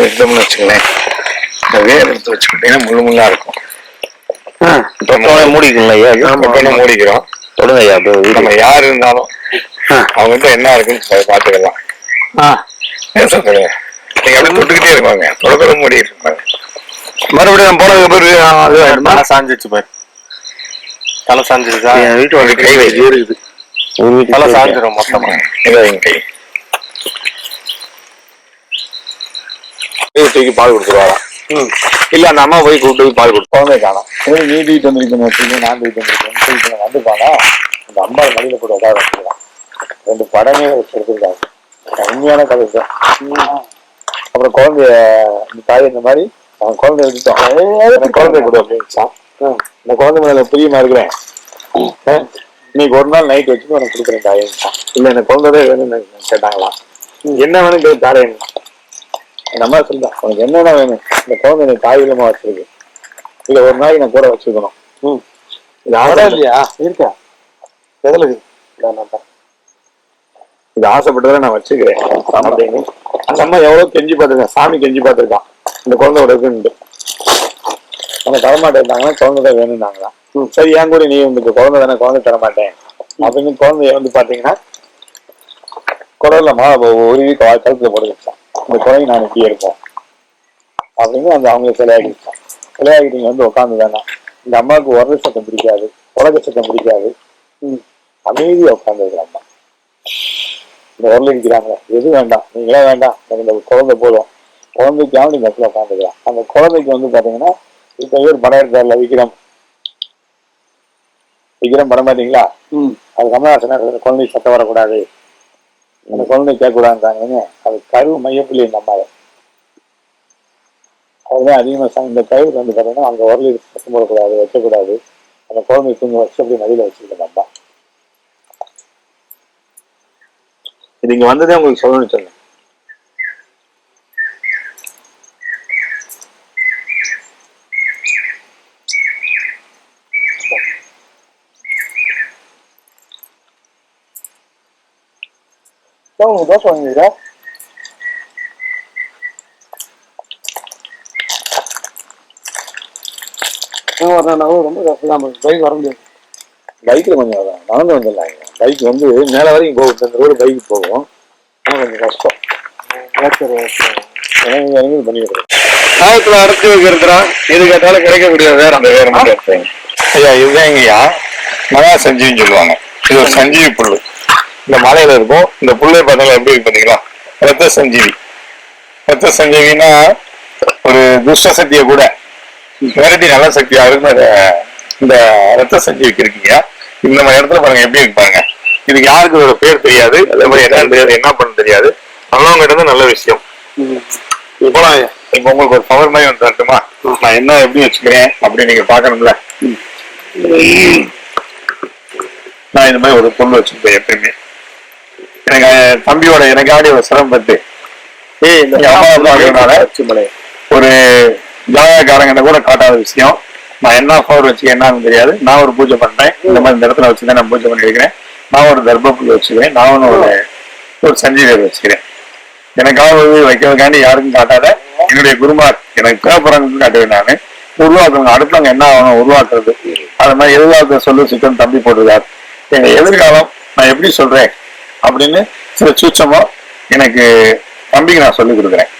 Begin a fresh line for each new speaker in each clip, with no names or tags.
எடுத்தோம்னு வச்சுங்களேன் இந்த வேர் எடுத்து வச்சுக்கிட்டீங்கன்னா முள்ளு முள்ளா இருக்கும். இப்போ
ஐயா?
மூடிக்கிறோம்.
தொடுங்க ஐயா.
நம்ம யார் இருந்தாலும். அவங்ககிட்ட என்ன இருக்குன்னு சொல்லி பார்த்துக்கலாம். சொல்றீங்க? நீங்க அப்படியே தொட்டுக்கிட்டே இருப்பாங்க. தொட தொட மூடிட்டு இருப்பாங்க.
மறுபடியும் போனதுக்கு?
தலை சாஞ்சிச்சு பாரு. தலை சாஞ்சிருச்சா?
என் வீட்டு வந்து கை
தலை. சாஞ்சிரும் மொத்தமா.
இதை வைங்க கை
கை தூக்கி பால் கொடுத்துருவாரா இல்ல அந்த அம்மா போய் கூப்பிட்டு போய் பால் கொடுத்து
குழந்தை காணும். நீ தூக்கிட்டு வந்திருக்கணும் வச்சுக்கோ நான் தூக்கிட்டு வந்திருக்கேன் தூக்கிட்டு வந்துப்பானா அந்த அம்மா மடியில போட்டு உட்கார வச்சுக்கலாம் ரெண்டு படமே எடுத்துருக்காங்க உண்மையான கதை தான் அப்புறம் குழந்தைய இந்த தாய் இந்த மாதிரி அவன் குழந்தைய விட்டுட்டான் அந்த குழந்தைய கொடு அப்படின்னுச்சான் இந்த குழந்தை மேல பிரியமா இருக்கிறேன். இன்னைக்கு ஒரு நாள் நைட் வச்சுட்டு உனக்கு கொடுக்குறேன் தாயின்ட்டான். இல்ல எனக்கு குழந்தை வேணும்னு கேட்டாங்களாம். என்ன வேணும் கேட்டு அந்த அம்மா சொல்லுதா உனக்கு என்னென்ன வேணும்? இந்த குழந்தை நீ தாயிலமா வச்சிருக்கு. இல்ல ஒரு நாளைக்கு நான் கூட வச்சுக்கணும் ம். இது ஆசை. இல்லையா? இருக்கா? எதுல இருக்கு. இது ஆசைப்பட்டதை நான் வச்சுக்கிறேன் அப்படின்னு. அந்த அம்மா எவ்வளவு கெஞ்சி பார்த்திருக்கேன் சாமி கெஞ்சி பார்த்திருக்கான் இந்த குழந்தையோட இருக்குன்னு அவங்க தரமாட்டேன்ட்டாங்கன்னா குழந்தை தான் வேணும்னாங்களா சரி ஏன் கூட நீ வந்து குழந்தை தானே குழந்தை தரமாட்டேன்? அப்படின்னு குழந்தைய வந்து பாத்தீங்கன்னா குடல்ல மா உருவி கா- கழுத்துல போட்டு வச்சான். இந்த குழந்தை நான் இப்படி இருப்போம் அப்படின்னு அந்த அவங்க சிலையாகிடுச்சான் சிலையாகி நீங்க வந்து உட்காந்து வேணாம் இந்த அம்மாவுக்கு உரல் சத்தம் பிடிக்காது உலக சத்தம் பிடிக்காது. ம். அமைதியா உட்காந்து அம்மா. இந்த உரல் அடிக்கிறாங்க. எது வேண்டாம் நீங்களே வேண்டாம். எனக்கு இந்த குழந்தை போதும். குழந்தைக்காக நீங்க இடத்துல உட்காந்துக்கலாம் அந்த குழந்தைக்கு வந்து பாத்தீங்கன்னா இப்ப இவர் படம் எடுத்தார்ல விக்ரம். விக்ரம் படம் பார்த்தீங்களா அது கமலஹாசன் குழந்தை சத்தம் வரக்கூடாது. அந்த குழந்தை கேட்கக்கூடாதுன்றாங்கன்னு அது கரு மையப்புள்ளி இந்த அம்மாவை. அதுதான் அதிகமாக இந்த கயிறு வந்து பார்த்தீங்கன்னா அங்கே உரல் சத்தம் போடக்கூடாது வைக்கக்கூடாது அந்த குழந்தை தூங்க வச்சு அப்படி மடியில் வச்சிருக்கேன் அம்மா. இது இங்கே வந்ததே உங்களுக்கு சொல்லணும்னு சொன்னேன். உங்களுக்கு தோசை வாங்கிக்கிறா ரொம்ப கஷ்டம் பைக் வர முடியாது பைக்கில் கொஞ்சம் வரும். நடந்து வந்துடலாம் பைக் வந்து மேலே வரைக்கும் போகும். இந்த ரோடு பைக் போகும். ஆனால் கொஞ்சம் கஷ்டம்.
காயத்துல அரைச்சி வைக்கிறதுடா. எது கேட்டாலும் கிடைக்கக்கூடிய வேற
அந்த வேற. ஐயா இதுதான் ஐயா மகா சஞ்சீவின்னு சொல்லுவாங்க. இது ஒரு சஞ்சீவி புல்லு. இந்த மலையில இருக்கும். இந்த புல்லை பார்த்தீங்களா? எப்படி பார்த்தீங்களா? ரத்த சஞ்சீவி. ரத்த சஞ்சீவினா ஒரு துஷ்ட சக்தியை கூட விரட்டி நல்ல சக்தி அதுக்கு மேல இந்த ரத்த சஞ்சீவிக்கு இருக்கீங்க. இந்த மாதிரி இடத்துல பாருங்க எப்படி இருக்கு பாருங்க. இதுக்கு யாருக்கு இதோட பேர் தெரியாது. அதே மாதிரி என்னன்னு தெரியாது. என்ன பண்ண தெரியாது. நல்லவங்க இருந்து நல்ல விஷயம். இப்போ நான் இப்போ உங்களுக்கு ஒரு பவர் மாதிரி வந்து தரட்டுமா? நான் என்ன எப்படி வச்சுக்கிறேன்? அப்படின்னு நீங்க பாக்கணும்ல நான் இந்த மாதிரி ஒரு பொண்ணு வச்சுப்பேன் எப்பயுமே. எனக்கு தம்பியோட எனக்காண்டி ஒரு சிரமப்பட்டு அம்மா அப்பாவுனால ஒரு ஜாதகக்காரங்கிட்ட கூட காட்டாத விஷயம். நான் என்ன பவர் வச்சு என்னன்னு தெரியாது. நான் ஒரு பூஜை பண்றேன். இந்த மாதிரி இந்த இடத்துல வச்சுதான் நான் பூஜை பண்ணிருக்கிறேன் நான் ஒரு தர்ப்பப்புல் வச்சுக்கிறேன். நான் ஒரு ஒரு சஞ்சீவர் வச்சுக்கிறேன். எனக்காக வைக்கிறதுக்காண்டி யாருக்கும் காட்டாத. என்னுடைய குருமார் எனக்கு தேவைப்படுறவங்களுக்கு காட்டுவேன் நான். உருவாக்குறவங்க அடுத்தவங்க என்ன ஆகணும் உருவாக்குறது. அது மாதிரி எதிர்காலத்தை சொல்லு சிக்கன் தம்பி போட்டிருக்காரு. எங்க எதிர்காலம் நான் எப்படி சொல்றேன்? அப்படின்னு சில சூச்சமா எனக்கு தம்பிக்கு நான் சொல்லி கொடுக்குறேன்.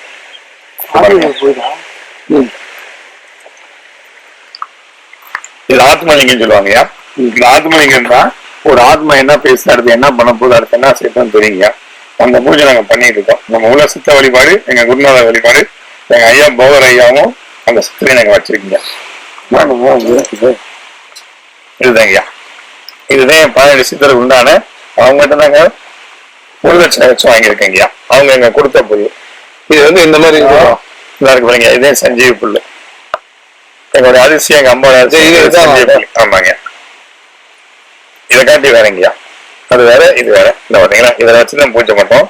இது ஆத்மலிங்கம் சொல்லுவாங்கய்யா. இது ஆத்மலிங்கம் தான் ஒரு ஆத்மா என்ன பேசுது அடுத்து என்ன பண்ண போகுது அடுத்து என்ன செய்யணும் தெரியுங்க அந்த பூஜை நாங்க பண்ணிட்டு இருக்கோம். நம்ம உள்ள சித்த வழிபாடு எங்க குருநாத வழிபாடு எங்க ஐயா போகர் ஐயாவும் அந்த சித்திரை நாங்க வச்சிருக்கீங்க இதுதாங்கய்யா. இதுதான் என் பதினெட்டு சித்தருக்கு உண்டான அவங்ககிட்ட தாங்க ஒரு லட்சம் வச்சு வாங்கியிருக்கேங்கய்யா அவங்க எங்க கொடுத்த புல்லு. இது வந்து இந்த மாதிரி. இதா இருக்கு பாருங்க. இதே சஞ்சீவி புல்லு. எங்களுடைய அதிசயம் எங்க இது சஞ்சீவி புல்லு. ஆமாங்க. இதை காட்டி வேறங்கய்யா அது வேற இது வேற. இந்த பாத்தீங்களா? இதை வச்சு தான் பூஜை பண்ணோம்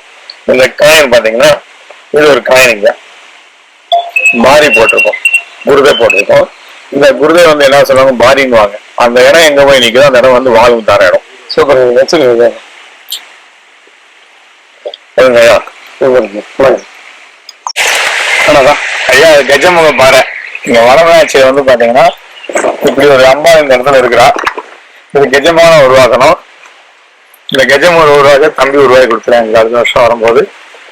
இந்த காயின் பாத்தீங்கன்னா இது ஒரு காயினுங்க. மாறி போட்டிருக்கோம். குருதை போட்டிருக்கோம். இந்த குருதை வந்து என்ன சொல்லுவாங்க? பாரின்னுவாங்க. அந்த இடம் எங்க போய் நிக்குதோ அந்த இடம் வந்து வாழும் தர இடம் சூப்பர்
ஆனாதான்
ஐயா. கஜமுக பாறை. இங்க வடமராட்சியில வந்து பாத்தீங்கன்னா இப்படி ஒரு அம்மா இந்த இடத்துல இருக்கிறா. இது கஜமான உருவாக்கணும். இந்த கஜமுக உருவாக்க தம்பி உருவாக்கி இந்த அடுத்த வருஷம் வரும்போது.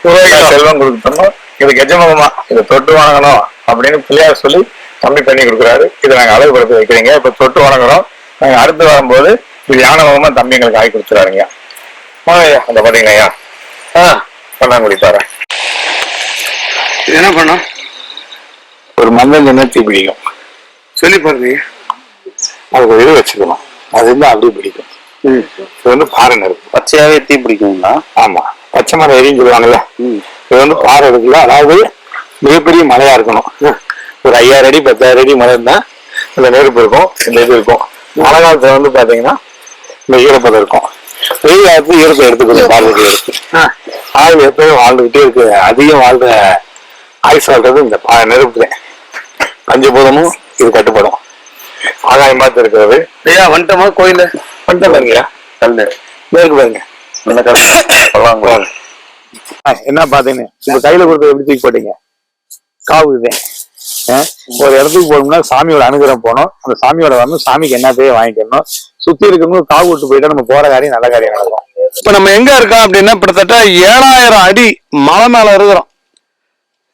உருவாக்கி செல்வம் கொடுத்தோம் இது கஜமுகமா? இதை தொட்டு வணங்கணும் அப்படின்னு பிள்ளையார் சொல்லி தம்பி பண்ணி கொடுக்குறாரு. இதை நாங்க அழகுபடுத்தி வைக்கிறீங்க. இப்ப தொட்டு வணங்குறோம். நாங்க அடுத்து வரும்போது இது யானை முகமா தம்பி எங்களுக்கு ஆகி கொடுத்துறாருங்க அந்த ஐயா? ஆ பண்ணாங்குடி
இது என்ன பண்ணும்?
ஒரு மஞ்சள் என்ன தீ பிடிக்கும்.
சொல்லி பாருங்க.
அதுக்கு ஒரு இது வச்சுக்கணும். அது இருந்தா அப்படியே பிடிக்கும். இது வந்து பாறை நெருப்பு.
பச்சையாவே தீ பிடிக்குங்களா?
ஆமா. பச்சை மரம் எரியும் சொல்லுவாங்கல்ல. இது வந்து பாறை இருக்குல்ல. அதாவது மிகப்பெரிய மலையா இருக்கணும். ஒரு ஐயாயிரம் அடி பத்தாயிரம் அடி மலை இருந்தா இந்த நெருப்பு இருக்கும் இந்த இது இருக்கும். மழை காலத்துல வந்து பாத்தீங்கன்னா இந்த ஈரப்பதம் இருக்கும். வெயில் காலத்துல ஈரப்பதம் எடுத்துக்கணும் பார்வைக்கு இருக்கு. ஆள் எப்பயும் வாழ்ந்துகிட்டே இருக்கு. அதிகம் வாழ்ற ஆயுசு வாழ்றது இந்த பா- நெருப்பு. பஞ்சபூதமும் இது கட்டுப்படும். ஆகாயம் பார்த்து இருக்கிறது.
ஐயா வந்துட்டோமா கோயில
பண்ணிட்டு பாருங்க. கல்லு. மேற்கு பாருங்க. என்ன பாத்தீங்க உங்க கையில கொடுத்து எப்படி தூக்கி போட்டீங்க? காவு? ஒரு இடத்துக்கு போகணும்னா சாமியோட அனுகிரகம் போகணும். அந்த சாமியோட வந்து சாமிக்கு என்ன தேவை வாங்கிக்கணும் சுத்தி இருக்கவங்க காவு விட்டு போயிட்டா நம்ம போற காரியம் நல்ல காரியம் நடக்கும்.
இப்ப நம்ம எங்க இருக்கோம் அப்படின்னா கிட்டத்தட்ட ஏழாயிரம் அடி மலை மேல இருக்கிறோம்.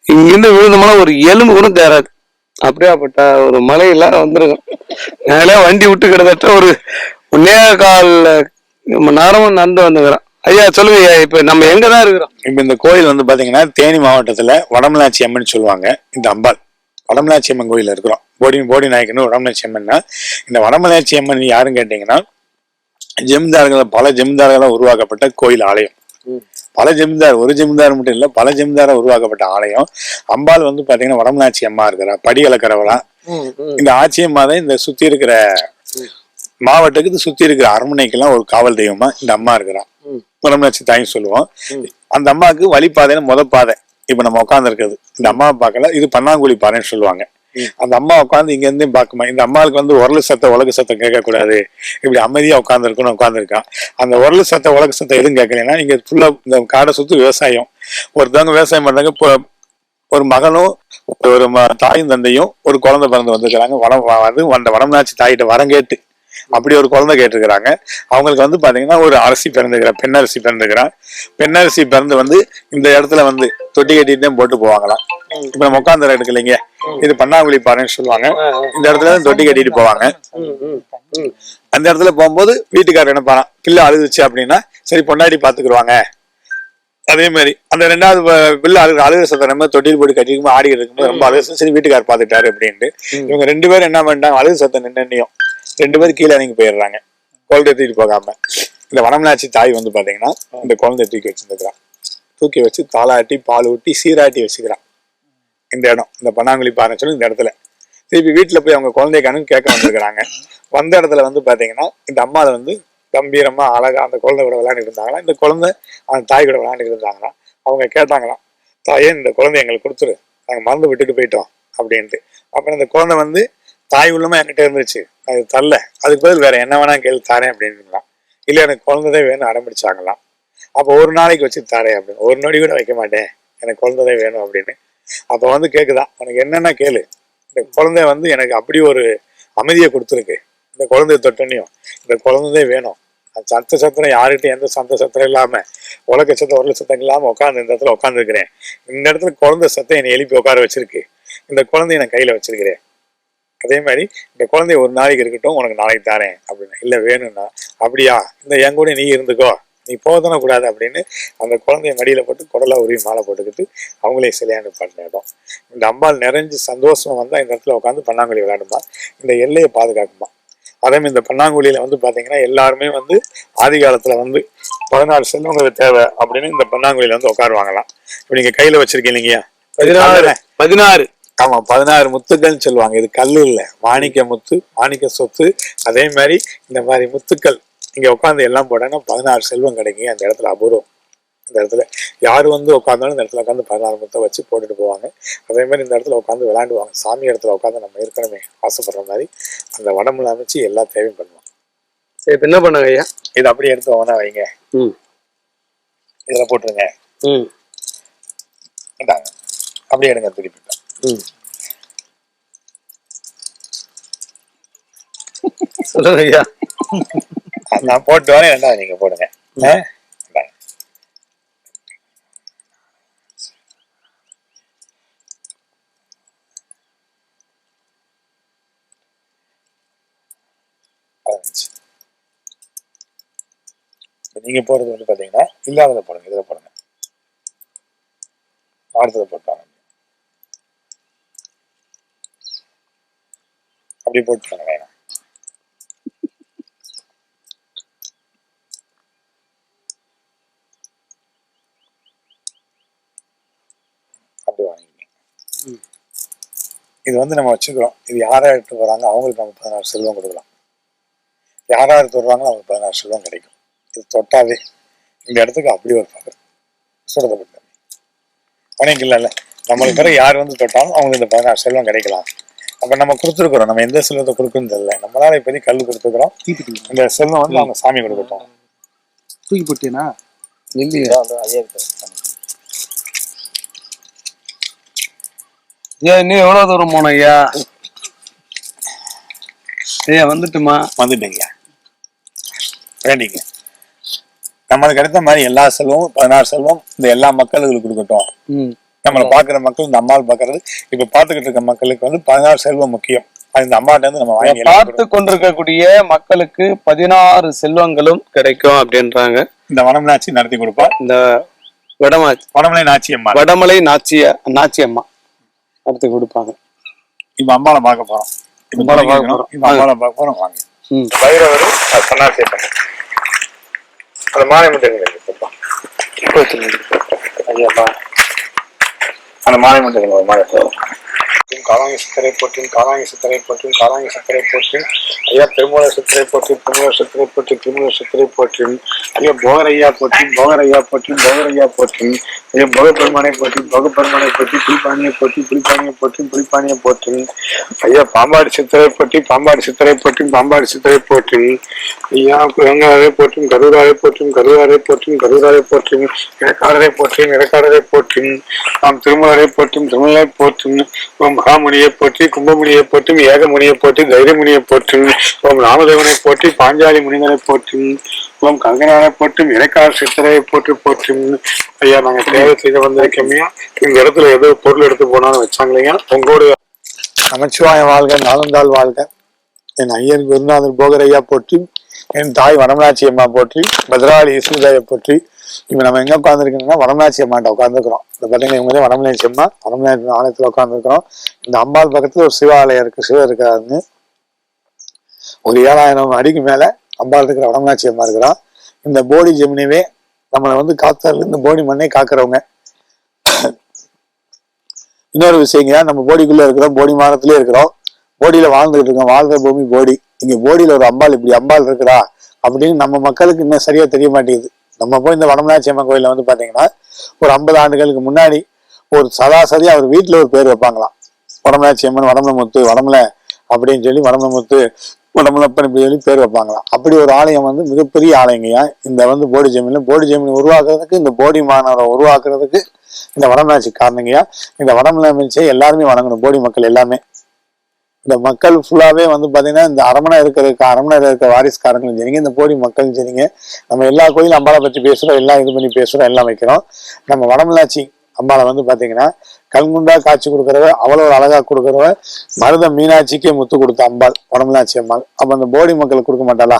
இங்கிருந்து விழுந்தோம்னா ஒரு எலும்பு கூட தேராது. அப்படியாப்பட்ட ஒரு மலையில வந்திருக்கோம். மேலே வண்டி விட்டு கிட்டத்தட்ட ஒரு ஒன்னே கால் மணி நேரமும் நடந்து வந்துக்கிறோம். ஐயா சொல்லுங்க ஐயா இப்ப நம்ம எங்க தான் இருக்கிறோம்?
இப்ப இந்த கோயில் வந்து பாத்தீங்கன்னா தேனி மாவட்டத்துல வடமலாச்சி அம்மன் சொல்லுவாங்க இந்த அம்பாள். வடமலாச்சி அம்மன் கோயில் இருக்கிறோம். போடி போடி நாயக்கன்னு வடமலாச்சி அம்மன்னா இந்த வடமலாச்சி அம்மன் யாருன்னு கேட்டீங்கன்னா ஜமீன்தார்கள் பல ஜமீன்தார்களால் உருவாக்கப்பட்ட கோயில் ஆலயம். பல ஜமீன்தார் ஒரு ஜமீன்தார் மட்டும் இல்ல பல ஜமீன்தார உருவாக்கப்பட்ட ஆலயம். அம்பாள் வந்து பாத்தீங்கன்னா வடமலாச்சி அம்மா இருக்கிறா படி கலக்கிறவளா. இந்த அம்மா தான் இந்த சுத்தி இருக்கிற மாவட்டத்துக்கு சுத்தி இருக்கிற அரண்மனைக்கெல்லாம் ஒரு காவல் தெய்வமா இந்த அம்மா இருக்கிறா. வடமலாச்சி தாயும் சொல்லுவோம். அந்த அம்மாவுக்கு வழிபாதையில முத பாதை. இப்ப நம்ம உட்கார்ந்து இருக்கிறது இந்த அம்மாவை பார்க்கல இது பன்னாங்குழி பாறைன்னு சொல்லுவாங்க. அந்த அம்மா உட்காந்து இங்க இருந்தே பார்க்குமா? இந்த அம்மாவுக்கு வந்து உரலு சத்தம் உலக சத்தம் கேட்கக்கூடாது. இப்படி அமைதியா உட்கார்ந்து இருக்கணும் உட்காந்துருக்கான் அந்த உரலு சத்தம் உலக சத்தம் எதுவும் கேட்கலைன்னா இங்க ஃபுல்லா இந்த காடை சுத்தி விவசாயம். ஒருத்தவங்க விவசாயம் பண்றாங்க இப்போ ஒரு மகனும் ஒரு ம- தாயும் தந்தையும் ஒரு குழந்தை பிறந்து வந்திருக்கிறாங்க. வடம் வந்து அந்த வடம்நாச்சி தாயிட்ட வரம் கேட்டு. அப்படி ஒரு குழந்தை கேட்டிருக்கிறாங்க. அவங்களுக்கு வந்து பாத்தீங்கன்னா ஒரு அரசி பிறந்துக்கிறா பெண்ணரசி பிறந்துக்கிறான் பெண்ணரசி பிறந்து வந்து இந்த இடத்துல வந்து தொட்டி கட்டிட்டு போட்டு போவாங்களாம் இப்ப நம்ம உட்கார்ந்து இருக்கு இல்லைங்க இது பண்ணாங்குழி பாறைன்னு சொல்லுவாங்க. இந்த இடத்துல தொட்டி கட்டிட்டு போவாங்க. அந்த இடத்துல போகும்போது வீட்டுக்காரர் என்ன பண்ணான் பிள்ளை அழுதுச்சு அப்படின்னா சரி பொண்டாட்டி பாத்துக்குருவாங்க. அதே மாதிரி அந்த ரெண்டாவது பிள்ளை அழுகு அழுகிற சத்தம் நம்ம தொட்டில் போட்டு கட்டிக்கும் ஆடி இருக்கும்போது ரொம்ப அழுகு சரி வீட்டுக்காரர் பாத்துட்டாரு அப்படின்ட்டு. இவங்க ரெண்டு பேரும் என்ன பண்ணிட்டாங்க அழுகு சத்தம் நின்னையும் ரெண்டு பேரும் கீழே இறங்கி போயிடுறாங்க. குழந்தை தூக்கிட்டு போகாம. இந்த வனம்னாச்சி தாய் வந்து பாத்தீங்கன்னா இந்த குழந்தைய தூக்கி வச்சிருந்துக்கிறான் தூக்கி வச்சு தாளாட்டி பால் ஊட்டி சீராட்டி வச்சுக்கிறான். இந்த இடம் இந்த பன்னாங்குழி பாருன்னு சொல்லி இந்த இடத்துல. திருப்பி வீட்டுல போய் அவங்க குழந்தைய கணக்கு கேட்க வந்திருக்கிறாங்க. வந்த இடத்துல வந்து பாத்தீங்கன்னா இந்த அம்மாவை வந்து கம்பீரமா அழகா அந்த குழந்தை கூட விளையாண்டுட்டு இருந்தாங்களா இந்த குழந்தை அந்த தாய் கூட விளையாண்டுட்டு இருந்தாங்களாம். அவங்க கேட்டாங்களாம் தாயே இந்த குழந்தை எங்களுக்கு கொடுத்துரு. நாங்க மறந்து விட்டுட்டு போயிட்டோம். அப்படின்ட்டு. அப்புறம் இந்த குழந்தை வந்து தாய் உள்ளமா என்கிட்ட இருந்துச்சு. அது தரல. அதுக்கு பதில் வேற என்ன வேணா கேள்வி தாரேன் அப்படின்னு இல்லை எனக்கு குழந்ததே வேணும் அடம்பிடிச்சாங்களாம் அப்போ ஒரு நாளைக்கு வச்சு தாரேன் அப்படின்னு. ஒரு நொடி கூட வைக்க மாட்டேன். எனக்கு குழந்ததே வேணும் அப்படின்னு. அப்போ வந்து கேட்குதான் உனக்கு என்னென்ன கேளு? இந்த குழந்தை வந்து எனக்கு அப்படி ஒரு அமைதியை கொடுத்துருக்கு. இந்த குழந்தைய தொட்டனையும் இந்த குழந்ததே வேணும். அந்த சத்த சத்திரம் யாருகிட்டையும் எந்த சந்த சத்திரம் இல்லாம உலக சத்தம் ஒரு சத்தம் இல்லாம உட்காந்து இந்த இடத்துல உட்காந்துருக்கிறேன் இந்த இடத்துல குழந்தை சத்தம் என்னை எழுப்பி உட்கார வச்சிருக்கு. இந்த குழந்தைய நான் கையில வச்சிருக்கிறேன். அதே மாதிரி இந்த குழந்தை ஒரு நாளைக்கு இருக்கட்டும் உனக்கு நாளைக்கு தாரேன் அப்படின்னு. இல்ல வேணும்னா அப்படியா? இந்த என் கூட நீ இருந்துக்கோ. நீ போதன கூடாது அப்படின்னு அந்த குழந்தைய மடியில போட்டு குடலா உருவி மாலை போட்டுக்கிட்டு அவங்களே சிலையாண்டு பாடின இடம் இந்த அம்பாள் நிறைஞ்சு சந்தோஷமா வந்தா இந்த இடத்துல உட்காந்து பன்னாங்குழி விளையாடுமா? இந்த எல்லையை பாதுகாக்குமா? அதே இந்த பன்னாங்குழியில வந்து பாத்தீங்கன்னா எல்லாருமே வந்து ஆதி காலத்துல வந்து பதினாறு செல்வங்கள் தேவை அப்படின்னு இந்த பன்னாங்குழியில வந்து உட்காருவாங்களாம். இப்ப நீங்க கையில வச்சிருக்கீங்க இல்லையா
பதினாறு. பதினாறு.
ஆமா பதினாறு முத்துக்கள்னு சொல்லுவாங்க. இது கல்லு இல்ல. மாணிக்க முத்து மாணிக்க சொத்து. அதே மாதிரி இந்த மாதிரி முத்துக்கள். இங்க உட்காந்து எல்லாம் போட்டாங்கன்னா பதினாறு செல்வம் கிடைக்கும். அந்த இடத்துல அபூர்வம். இந்த இடத்துல யார் வந்து உட்காந்தாலும் இந்த இடத்துல உட்காந்து பதினாறு முத்தை வச்சு போட்டுட்டு போவாங்க. அதே மாதிரி இந்த இடத்துல உட்காந்து விளையாண்டுவாங்க. சாமி இடத்துல உட்காந்து நம்ம ஏற்கனவே ஆசைப்படுற மாதிரி அந்த உடம்புல அமைச்சு எல்லா தேவையும் பண்ணுவோம்
சரி இப்ப என்ன பண்ணாங்க ஐயா?
இது அப்படியே எடுத்து ஒவ்வொன்றா வைங்க.
ம்.
இதுல போட்டுருங்க.
ம்.
அப்படியே எடுங்க திருப்பி.
சொல்லுங்க ஐயா
நான் போட்டு வரேன் ரெண்டாவது நீங்க போடுங்க. நீங்க போடுறது வந்து பாத்தீங்கன்னா இல்லாதத போடுங்க இதுல போடுங்க. அடுத்தத போட்டாங்க அப்படி போட்டுருங்க வேணாம் அப்படி வாங்கிக்கங்க. இது வந்து நம்ம வச்சுக்கிறோம். இது யாரா எடுத்து வராங்க அவங்களுக்கு நம்ம பதினாறு செல்வம் கொடுக்கலாம். யாரா எடுத்து வருவாங்களோ அவங்களுக்கு பதினாறு செல்வம் கிடைக்கும். இது தொட்டாவே இந்த இடத்துக்கு அப்படி ஒரு பவர். சுரதப்பட்ட உனக்கு இல்லைல்ல நம்மளுக்கு யார் வந்து தொட்டாலும் அவங்களுக்கு இந்த பதினாறு செல்வம் கிடைக்கலாம். அப்ப நம்ம கொடுத்துருக்குறோம். நம்ம எந்த செல்வத்தை கொடுக்குன்னு தெரியல. நம்மளால இப்போதைக்கு கல் கொடுத்துருக்குறோம்.
தீப்பிட்டீங்க
இந்த செல்வம் வந்து அவங்க சாமி கொடுக்கட்டும்.
தூக்கி போட்டீங்கன்னா
இல்லையா.
ஐயா
இன்னும் எவ்வளவு தூரம் போனோம் ஐயா? ஐயா வந்துட்டுமா?
வந்துட்டீங்க. வேண்டிங்க. நம்மளுக்கு அடுத்த மாதிரி எல்லா செல்வமும் பதினாறு செல்வம் இந்த எல்லா மக்களுக்கு கொடுக்கட்டும். நம்மளை பாக்குற மக்கள் இந்த அம்மாள் பாக்குறது இப்ப பாத்துக்கிட்டு இருக்க மக்களுக்கு வந்து பதினாறு செல்வம் முக்கியம். அது இந்த அம்மாட்ட இருந்து நம்ம
பார்த்து கொண்டிருக்கக்கூடிய மக்களுக்கு பதினாறு செல்வங்களும் கிடைக்கும் அப்படின்றாங்க.
இந்த வனம்னாச்சி நடத்தி கொடுப்பா
இந்த வடமா
வனமலை நாச்சி அம்மா.
வடமலை நாச்சிய நாச்சி அம்மா அடுத்து கொடுப்பாங்க.
இப்ப அம்மாவை பார்க்க போறோம்.
அம்மாளை பார்க்க. போறோம்.
இப்ப அம்மாவை பார்க்க போறோம். வாங்க.
அது சேர்ப்பேன் அந்த மாலை மட்டும் எங்களுக்கு கொடுப்பா. ஐயாப்பா அந்த மாலை மட்டும் எங்களுக்கு ஒரு மாலை போதும்.
காலாங்கி சித்தரை போற்றும் காலாங்கி சித்தரை போற்றும் காலாங்கி சித்தரை போற்றும் ஐயா திருமூல சித்தரை போற்றும் திருமூல சித்தரை போற்றும் திருமூல சித்தரை போற்றும் ஐயா போகரையா போற்றும் போகரையா போற்றும் போகரையா போற்றும் ஐயா போகப்பெருமானை போற்றும் போகப்பெருமானை போற்றி புலிப்பானியை போற்றி புலிப்பானியை போற்றும் புலிப்பானியை போற்றும் ஐயா பாம்பாடு சித்தரை போற்றி பாம்பாடு சித்தரை போற்றும் பாம்பாடு சித்தரை போற்றும் ஐயா குரங்காரை போற்றும் கருடாரை போற்றும் கருவாரை போற்றும் கருடாரை போற்றும் இறக்காடரை போற்றும் இறக்காடரை போற்றும் நாம் திருமலரை போற்றும் திருமலை போற்றும் ஓம் மகாமுனியை போற்றி கும்பமுனியை போற்றும் ஏகமுனியை போற்றி தைரியமுனியை போற்றும் ஓம் ராமதேவனை போற்றி பாஞ்சாலி முனிதனை போற்றும் ஓம் கங்கனானை போற்றும் இடைக்கால சித்தரையை போற்றி போற்றும் ஐயா நாங்க தேவை செய்ய வந்திருக்கோமையா. இந்த இடத்துல ஏதோ பொருள் எடுத்து போனாலும் வச்சாங்களையா? உங்களோட நமச்சிவாய வாழ்க நாளந்தாள் வாழ்க. என் ஐயன் குருநாதர் போகரையா போற்றி என் தாய் வனமலாட்சி அம்மா போற்றி பத்ராளி இசுதாயை போற்றி இப்ப நம்ம எங்க உட்காந்துருக்கோம்னா வனமலாட்சி அம்மாட்ட உட்காந்துருக்கிறோம் இந்த பார்த்தீங்கன்னா இவங்க வனமலாட்சி அம்மா வனமலாட்சி ஆலயத்துல உட்காந்துருக்கிறோம் இந்த அம்பாள் பக்கத்துல ஒரு சிவாலயம் இருக்கு சிவ இருக்காருன்னு. ஒரு ஏழாயிரம் அடிக்கு மேல அம்பாள் இருக்கிற வடமலாட்சி அம்மா இருக்கிறோம் இந்த போடி ஜெமினிவே நம்மளை வந்து காத்தாரு இந்த போடி மண்ணை காக்குறவங்க. இன்னொரு விஷயங்க நம்ம போடிக்குள்ள இருக்கிறோம் போடி மாதத்திலே இருக்கிறோம். போடியில வாழ்ந்துகிட்டு இருக்கோம் வாழ்ற பூமி போடி. இங்க போடியில ஒரு அம்பாள் இப்படி அம்பாள் இருக்கிறா அப்படின்னு நம்ம மக்களுக்கு இன்னும் சரியா தெரிய மாட்டேங்குது. நம்ம போய் இந்த வடமலாட்சி அம்மன் கோயிலில் வந்து பாத்தீங்கன்னா ஒரு ஐம்பது ஆண்டுகளுக்கு முன்னாடி ஒரு சராசரி அவர் வீட்டுல ஒரு பேர் வைப்பாங்களாம். வடமலாட்சி அம்மன் வடமல முத்து வடமல அப்படின்னு சொல்லி வடமல முத்து வடமலப்பன் இப்படி சொல்லி பேர் வைப்பாங்களாம். அப்படி ஒரு ஆலயம் வந்து மிகப்பெரிய ஆலயங்கய்யா. இந்த வந்து போடி ஜமீன் போடி ஜமீன் உருவாக்குறதுக்கு இந்த போடி மாநகரை உருவாக்குறதுக்கு இந்த வடமலாட்சி காரணங்கய்யா. இந்த வடமலாட்சியை எல்லாருமே வணங்கணும் போடி மக்கள் எல்லாமே. இந்த மக்கள் ஃபுல்லாவே வந்து பாத்தீங்கன்னா இந்த அரமனை இருக்கிறதுக்கு அரமனையில் இருக்க வாரிசுக்காரங்களும் சரிங்க இந்த போடி மக்களும் சரிங்க. நம்ம எல்லா கோயிலும் அம்பாளை பத்தி பேசுறோம் எல்லாம் இது பண்ணி பேசுறோம் எல்லாம் வைக்கிறோம். நம்ம வடமலாச்சி அம்பாளை வந்து பாத்தீங்கன்னா கல்குண்டா காட்சி கொடுக்கறவ அவ்வளோ ஒரு அழகா கொடுக்கறவ மருத மீனாட்சிக்கே முத்து கொடுத்த அம்பாள் வடமலாச்சி அம்பாள். அப்ப அந்த போடி மக்களுக்கு கொடுக்க மாட்டாளா?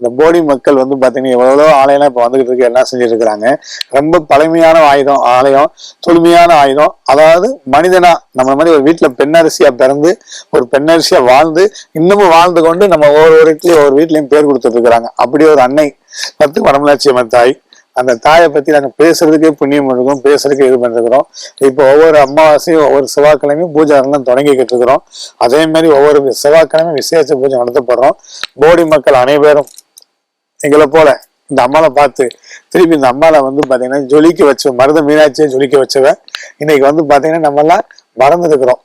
இந்த போடி மக்கள் வந்து பார்த்தீங்கன்னா எவ்வளோ ஆலயம்லாம் இப்போ வந்துகிட்டு இருக்கு என்ன செஞ்சுட்டு இருக்கிறாங்க ரொம்ப பழமையான ஆயுதம் ஆலயம் தொழுமையான ஆயுதம். அதாவது மனிதனா நம்ம மாதிரி ஒரு வீட்டில் பெண்ணரசியா பிறந்து ஒரு பெண்ணரசியா வாழ்ந்து இன்னமும் வாழ்ந்து கொண்டு நம்ம ஒவ்வொரு இடத்துலயும் ஒவ்வொரு வீட்லையும் பேர் கொடுத்துட்டு இருக்கிறாங்க அப்படி ஒரு அன்னை பத்து வடமலாட்சி அம்மன் தாய். அந்த தாயை பத்தி நாங்க பேசுறதுக்கே புண்ணியம் இருக்கும் பேசுறதுக்கு இது பண்ணிருக்கிறோம். இப்போ ஒவ்வொரு அமாவாசையும் ஒவ்வொரு செவ்வாய்க்கிழமையும் பூஜை எல்லாம் தொடங்கிக்கிட்டு இருக்கிறோம். அதே மாதிரி ஒவ்வொரு செவ்வாய்க்கிழமையும் விசேஷ பூஜை நடத்தப்படுறோம். போடி மக்கள் அனைவரும் எங்களை போல இந்த அம்மாவை பார்த்து திருப்பி இந்த அம்மாவை வந்து பாத்தீங்கன்னா ஜொலிக்க வச்ச மருத மீனாட்சியை ஜொலிக்க வச்சவ இன்னைக்கு வந்து பாத்தீங்கன்னா நம்ம எல்லாம் மறந்துருக்கிறோம்.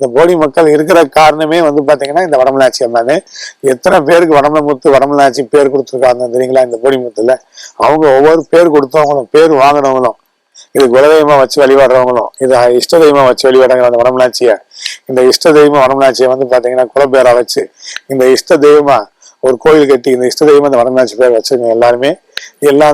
இந்த போடி மக்கள் இருக்கிற காரணமே வந்து பாத்தீங்கன்னா இந்த வடமலாட்சியம் தானே எத்தனை பேருக்கு வடமலமுத்து வடமலாட்சி பேர் கொடுத்துருக்காங்க தெரியுங்களா இந்த போடி முத்துல அவங்க ஒவ்வொரு பேர் கொடுத்தவங்களும் பேர் வாங்கினவங்களும். இது குலதெய்வமா வச்சு வழிபடுறவங்களும் இது இஷ்ட தெய்வமா வச்சு வழிபடுறாங்க அந்த வடமலாட்சியை இந்த இஷ்ட தெய்வம் வடமலாட்சியை வந்து பாத்தீங்கன்னா குலப்பேரா வச்சு இந்த இஷ்ட தெய்வமா ஒரு கோயில் கட்டி இந்த இஷ்ட தெய்வம் இந்த வடமலாட்சி பேர் வச்சிருக்கோம் எல்லாருமே எல்லாரும்